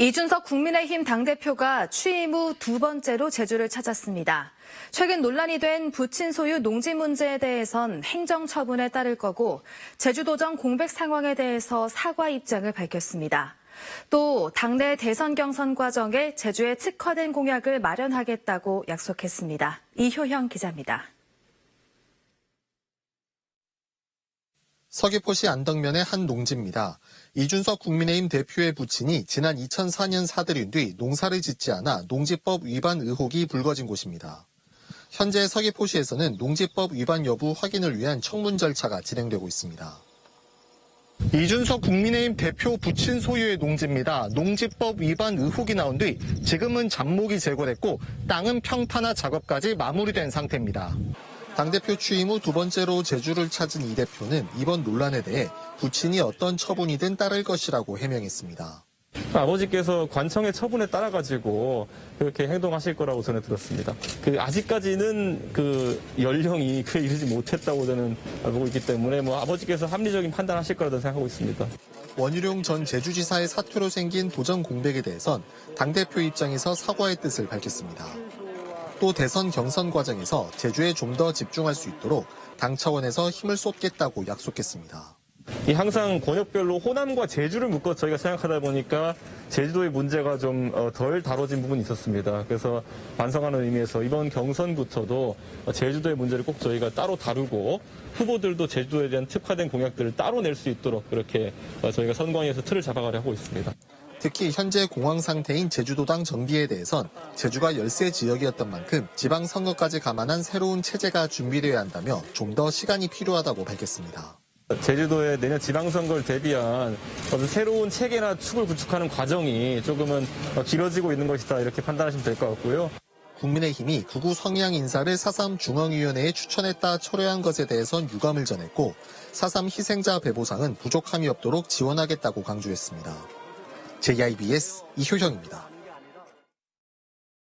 이준석 국민의힘 당대표가 취임 후 두 번째로 제주를 찾았습니다. 최근 논란이 된 부친 소유 농지 문제에 대해선 행정 처분에 따를 거고 제주도정 공백 상황에 대해서 사과 입장을 밝혔습니다. 또 당내 대선 경선 과정에 제주에 특화된 공약을 마련하겠다고 약속했습니다. 이효형 기자입니다. 서귀포시 안덕면의 한 농지입니다. 이준석 국민의힘 대표의 부친이 지난 2004년 사들인 뒤 농사를 짓지 않아 농지법 위반 의혹이 불거진 곳입니다. 현재 서귀포시에서는 농지법 위반 여부 확인을 위한 청문 절차가 진행되고 있습니다. 이준석 국민의힘 대표 부친 소유의 농지입니다. 농지법 위반 의혹이 나온 뒤 지금은 잡목이 제거됐고 땅은 평탄화 작업까지 마무리된 상태입니다. 당대표 취임 후 두 번째로 제주를 찾은 이 대표는 이번 논란에 대해 부친이 어떤 처분이든 따를 것이라고 해명했습니다. 아버지께서 관청의 처분에 따라 가지고 그렇게 행동하실 거라고 저는 들었습니다. 그 아직까지는 그 연령이 그에 이르지 못했다고 저는 보고 있기 때문에 뭐 아버지께서 합리적인 판단하실 거라고 생각하고 있습니다. 원희룡 전 제주지사의 사퇴로 생긴 도전 공백에 대해선 당대표 입장에서 사과의 뜻을 밝혔습니다. 또 대선 경선 과정에서 제주에 좀 더 집중할 수 있도록 당 차원에서 힘을 쏟겠다고 약속했습니다. 이 항상 권역별로 호남과 제주를 묶어 저희가 생각하다 보니까 제주도의 문제가 좀 덜 다뤄진 부분이 있었습니다. 그래서 반성하는 의미에서 이번 경선부터도 제주도의 문제를 꼭 저희가 따로 다루고 후보들도 제주도에 대한 특화된 공약들을 따로 낼 수 있도록 그렇게 저희가 선관위에서 틀을 잡아가려 하고 있습니다. 특히 현재 공황 상태인 제주도당 정비에 대해선 제주가 열세 지역이었던 만큼 지방 선거까지 감안한 새로운 체제가 준비되어야 한다며 좀 더 시간이 필요하다고 밝혔습니다. 제주도의 내년 지방선거를 대비한 어떤 새로운 체계나 축을 구축하는 과정이 조금은 길어지고 있는 것이다 이렇게 판단하시면 될 것 같고요. 국민의힘이 구구 성향 인사를 4.3 중앙위원회에 추천했다 철회한 것에 대해선 유감을 전했고 4.3 희생자 배보상은 부족함이 없도록 지원하겠다고 강조했습니다. JIBS 이효형입니다.